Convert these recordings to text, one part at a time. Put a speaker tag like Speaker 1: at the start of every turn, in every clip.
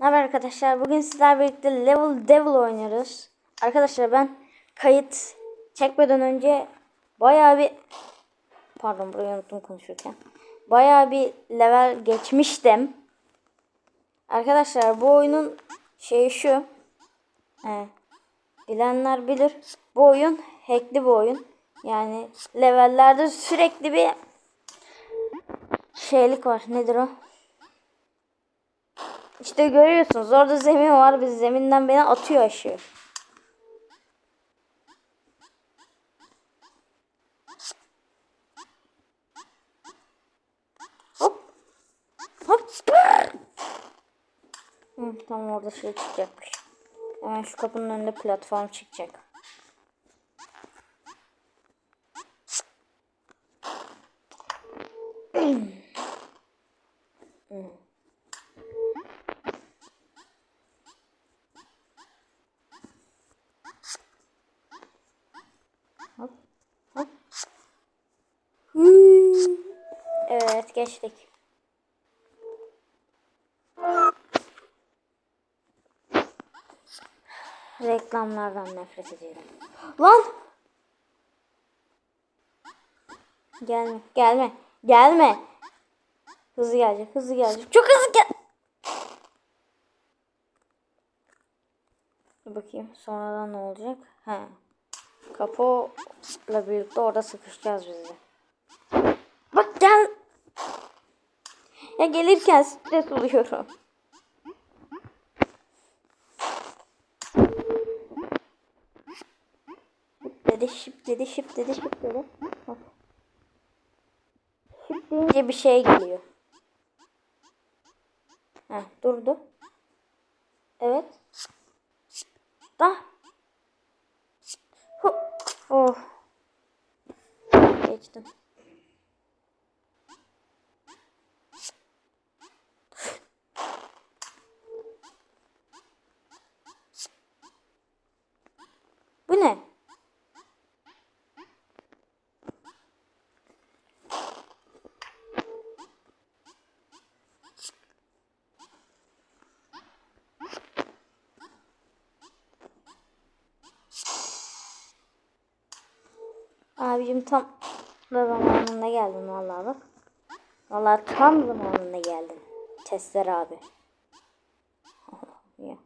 Speaker 1: Haber arkadaşlar? Bugün sizler birlikte Level Devil oynuyoruz. Arkadaşlar ben kayıt çekmeden önce bayağı bir pardon burayı unuttum konuşurken. Bayağı bir level geçmiştim. Arkadaşlar bu oyunun şeyi şu. He, bilenler bilir. Bu oyun hackli bir oyun. Yani levellerde sürekli bir şeylik var. Nedir o? İşte görüyorsunuz orada zemin var. Biz zeminden beni atıyor aşağı. Hop. Hop. Hı, tamam orada şey çıkacakmış. Hemen şu kapının önünde platform çıkacak. Hop. Hop. Hmm. Evet geçtik. Reklamlardan nefret ediyorum. Lan! Gelme, gelme, gelme. Hızlı gelecek, hızlı gelecek. Çok hızlı gel. Bakayım sonradan ne olacak? He. Kapıyla birlikte orada sıkışacağız biz de. Bak gel. Ya gelirken stres oluyorum. Dedi, şıp dedi, şıp dedi, şıp dedi. Şıp deyince bir şey geliyor. Heh, durdu. Evet. Da. Hu. Oh. Geçtim. Bu ne? Abicim tam da zamanında geldin vallahi bak. Vallahi tam zamanında geldin. Testler abi. Ya.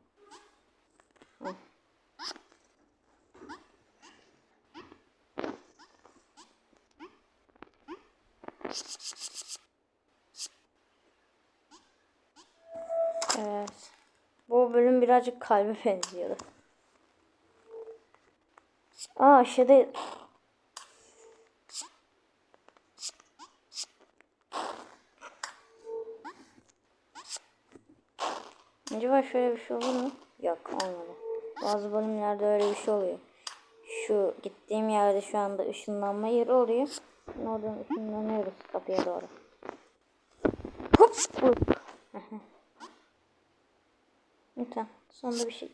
Speaker 1: Evet. Bu bölüm birazcık kalbe benziyordu. Aa aşağıda Acaba şöyle bir şey olur mu? Yok olmadı. Bazı bölümlerde öyle bir şey oluyor. Şu gittiğim yerde şu anda ışınlanma yeri oluyor. Oradan ışınlanıyoruz kapıya doğru. Hop! Hop. Lütfen sonunda bir şey.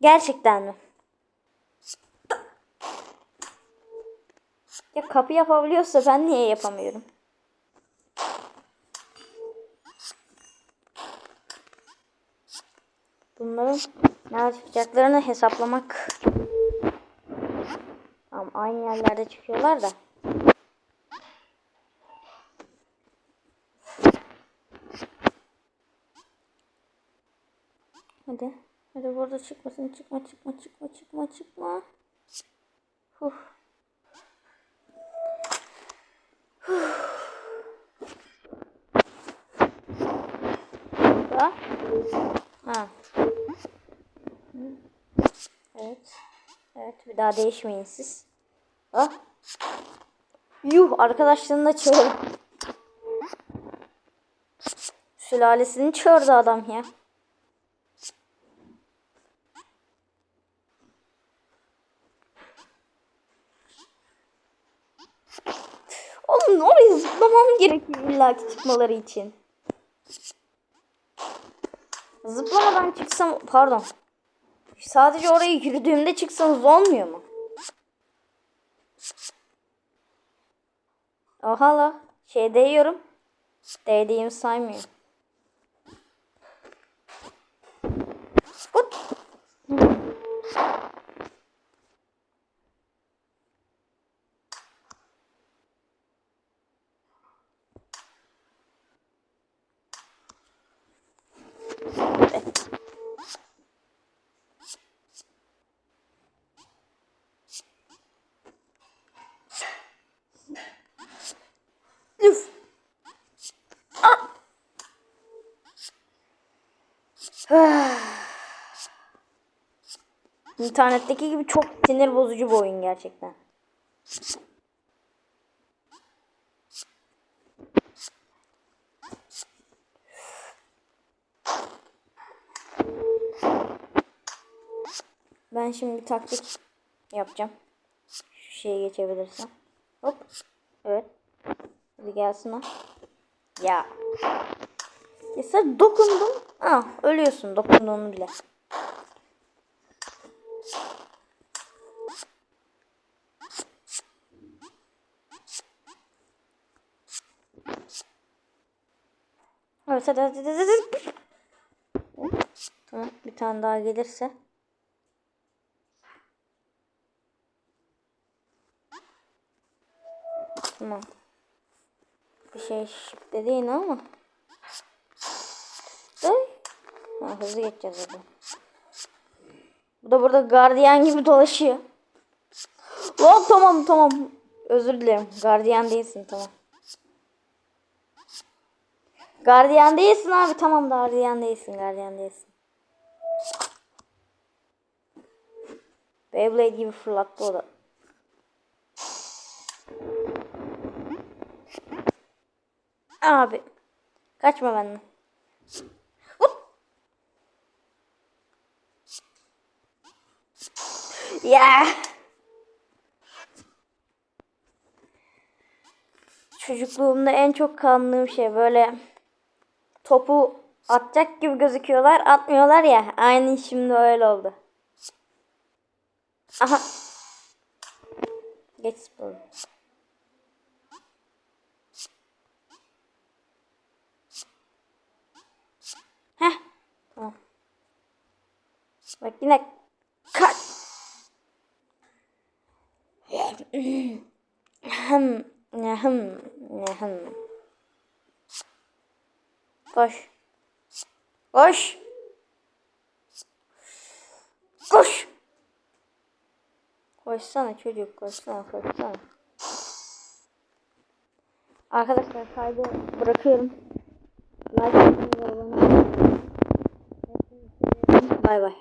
Speaker 1: Gerçekten mi? Ya kapı yapabiliyorsa ben niye yapamıyorum? Bunların nerede çıkacaklarını hesaplamak. Tamam aynı yerlerde çıkıyorlar da. Hadi. Hadi burada çıkmasın. Çıkma çıkma çıkma çıkma çıkma. Huh. Burada. Ha. Evet. Evet bir daha değişmeyin siz. Ha? Yuh arkadaşlarını da çağır. Sülalesini çağırdı adam ya. Oğlum oraya zıplamam gerekiyor illaki çıkmaları için. Zıplamadan çıksam pardon. Sadece oraya yürüdüğümde çıksanız olmuyor mu? Oha la. Şey değiyorum. Değdiğimi saymıyor. İnternetteki gibi çok sinir bozucu bir oyun gerçekten. Ben şimdi bir taktik yapacağım. Şu şeye geçebilirsem. Hop. Evet. Hadi gelsin o. Ya. Ya sen dokundun. Ah ölüyorsun dokunduğunu bile. Hadi hadi hadi. hadi. Tamam bir tane daha gelirse. Tamam. Bir şey şık değil ama. Ay. Ha, hızlı geçeceğiz zaten. Bu da burada gardiyan gibi dolaşıyor. Lan tamam tamam. Özür dilerim. Gardiyan değilsin tamam. Gardiyan değilsin abi tamam gardiyan değilsin gardiyan değilsin. Beyblade gibi fırlattı o da. Abi. Kaçma benden. Ya. Çocukluğumda en çok kanlığım şey böyle topu atacak gibi gözüküyorlar, atmıyorlar ya. Aynı şimdi öyle oldu. Aha. Geç sporu. Heh. Tamam. Bak yine kaç. Hem, hem, hem. Koş. Koş. Koş. Koşsana çocuk, koşsana, koşsana. Arkadaşlar kaydı bırakıyorum. Like atmayı ve abone. Bay bay.